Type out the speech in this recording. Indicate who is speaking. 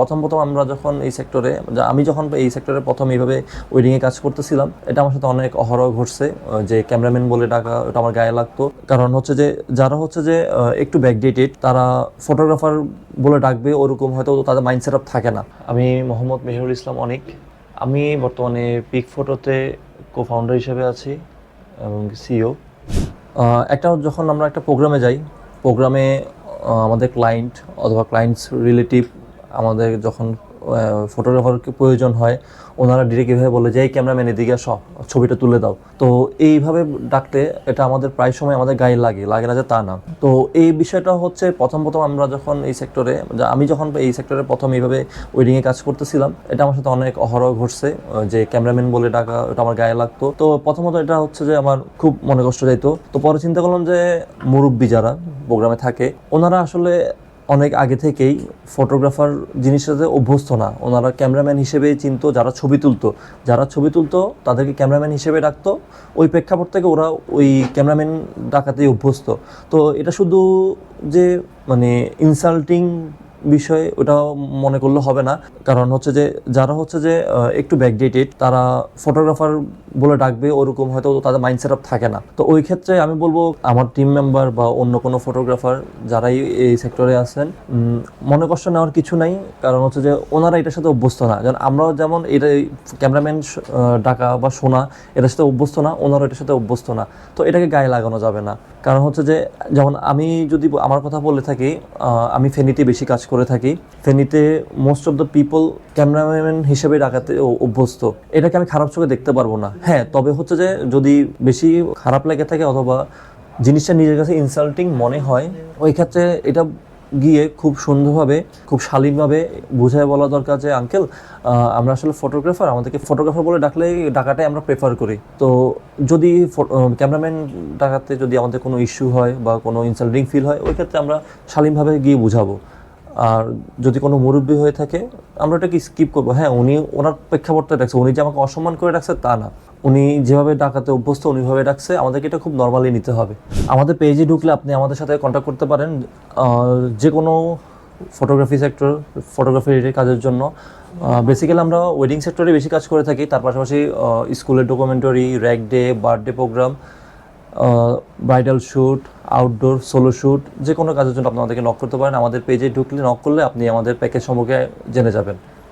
Speaker 1: প্রথম প্রথম আমরা যখন এই সেক্টরে আমি যখন এই সেক্টরে প্রথম এইভাবে ওয়েডিংয়ে কাজ করতেছিলাম, এটা আমার সাথে অনেক অহরহ ঘটছে যে ক্যামেরাম্যান বলে ডাকা, ওটা আমার গায়ে লাগতো। কারণ হচ্ছে যে, যারা হচ্ছে যে একটু ব্যাকডেটেড তারা ফটোগ্রাফার বলে ডাকবে, ওরকম হয়তো তাদের মাইন্ড সেট থাকে না। আমি মোহাম্মদ মেহরুল ইসলাম অনেক। আমি বর্তমানে পিক ফটোতে কো ফাউন্ডার হিসেবে আছি এবং সিও একটা যখন আমরা একটা প্রোগ্রামে যাই প্রোগ্রামে আমাদের ক্লায়েন্ট অথবা ক্লায়েন্টস রিলেটিভ আমাদের যখন ফটোগ্রাফারকে প্রয়োজন হয়, ওনারা ডিরেক্ট এভাবে বলে যে, এই ক্যামেরাম্যান এদিকে আসো, ছবিটা তুলে দাও। তো এইভাবে ডাকতে এটা আমাদের প্রায় সময় আমাদের গায়ে লাগে লাগে না যে তা না। তো এই বিষয়টা হচ্ছে, প্রথম প্রথম আমরা যখন এই সেক্টরে আমি যখন এই সেক্টরে প্রথম এইভাবে ওয়েডিংয়ে কাজ করতেছিলাম, এটা আমার সাথে অনেক অহরহ ঘটছে যে ক্যামেরাম্যান বলে ডাকা, ওটা আমার গায়ে লাগতো। তো প্রথমত এটা হচ্ছে যে আমার খুব মনে কষ্ট যাইতো। তো পরে চিন্তা করলাম যে, মুরব্বী যারা প্রোগ্রামে থাকে, ওনারা আসলে অনেক আগে থেকেই ফটোগ্রাফার জিনিসটাতে অভ্যস্ত না, ওনারা ক্যামেরাম্যান হিসেবে চিনতো, যারা ছবি তুলতো। যারা ছবি তুলতো, তাদেরকে ক্যামেরাম্যান হিসেবে ডাকতো। ওই প্রেক্ষাপট থেকে ওরা ওই ক্যামেরাম্যান ডাকাতেই অভ্যস্ত। তো এটা শুধু যে মানে ইনসাল্টিং বিষয় ওটা মনে করলে হবে না। কারণ হচ্ছে যে, যারা হচ্ছে যে একটু ব্যাকডেটেড তারা ফটোগ্রাফার বলে ডাকবে, ওরকম হয়তো তাদের মাইন্ড সেট থাকে না। তো ওই ক্ষেত্রে আমি বলব, আমার টিম মেম্বার বা অন্য কোনো ফটোগ্রাফার যারাই এই সেক্টরে আছেন মনে কষ্ট নেওয়ার কিছু নাই। কারণ হচ্ছে যে, ওনারা এটার সাথে অভ্যস্ত না। যেমন আমরাও যেমন এটা ক্যামেরাম্যান ডাকা বা শোনা, এটার সাথে অভ্যস্ত না, ওনারাও এটার সাথে অভ্যস্ত না। তো এটাকে গায়ে লাগানো যাবে না। কারণ হচ্ছে যে যেমন আমি যদি আমার কথা বলে থাকি আমি ফেনীতে বেশি কাজ করে থাকি। ফেনীতে most of the people cameraman হিসেবে ডাকাতে অভ্যস্ত। এটাকে আমি খারাপ চোখে দেখতে পারব না। হ্যাঁ তবে হচ্ছে যে যদি বেশি খারাপ লেগে থাকে অথবা জিনিসটা নিজের কাছে ইনসাল্টিং মনে হয়, ওই ক্ষেত্রে এটা গিয়ে খুব সুন্দরভাবে, খুব শালীনভাবে বুঝায় বলা দরকার যে, আঙ্কেল আমরা আসলে ফটোগ্রাফার আমাদেরকে ফটোগ্রাফার বলে ডাকলে ডাকাটাই আমরা প্রেফার করি। তো যদি ক্যামেরাম্যান ডাকাতে যদি আমাদের কোনো ইস্যু হয় বা কোনো ইনসাল্টিং ফিল হয়, ওই ক্ষেত্রে আমরা শালীনভাবে গিয়ে বুঝাবো। আর যদি কোনো মুরব্বী হয়ে থাকে, আমরা ওটাকে স্কিপ করব। হ্যাঁ উনি ওনার প্রেক্ষাপটটা ডাকছে উনি যে আমাকে অসম্মান করে ডাকছে তা না। উনি যেভাবে ডাকাতে অভ্যস্ত উনিভাবে ডাকছে আমাদেরকে এটা খুব নর্মালি নিতে হবে। আমাদের পেজে ঢুকলে আপনি আমাদের সাথে কন্ট্যাক্ট করতে পারেন যে কোনো ফটোগ্রাফি সেক্টর ফটোগ্রাফি কাজের জন্য। বেসিক্যালি আমরা ওয়েডিং সেক্টরে বেশি কাজ করে থাকি, তার পাশাপাশি স্কুলের documentary rag day birthday programme bridal shoot outdoor solo shoot যে কোনো কাজের জন্য আপনি আমাদেরকে নক করতে পারেন। আমাদের পেজে ঢুকলে নক করলে আপনি আমাদের প্যাকেজ সম্পর্কে জেনে যাবেন।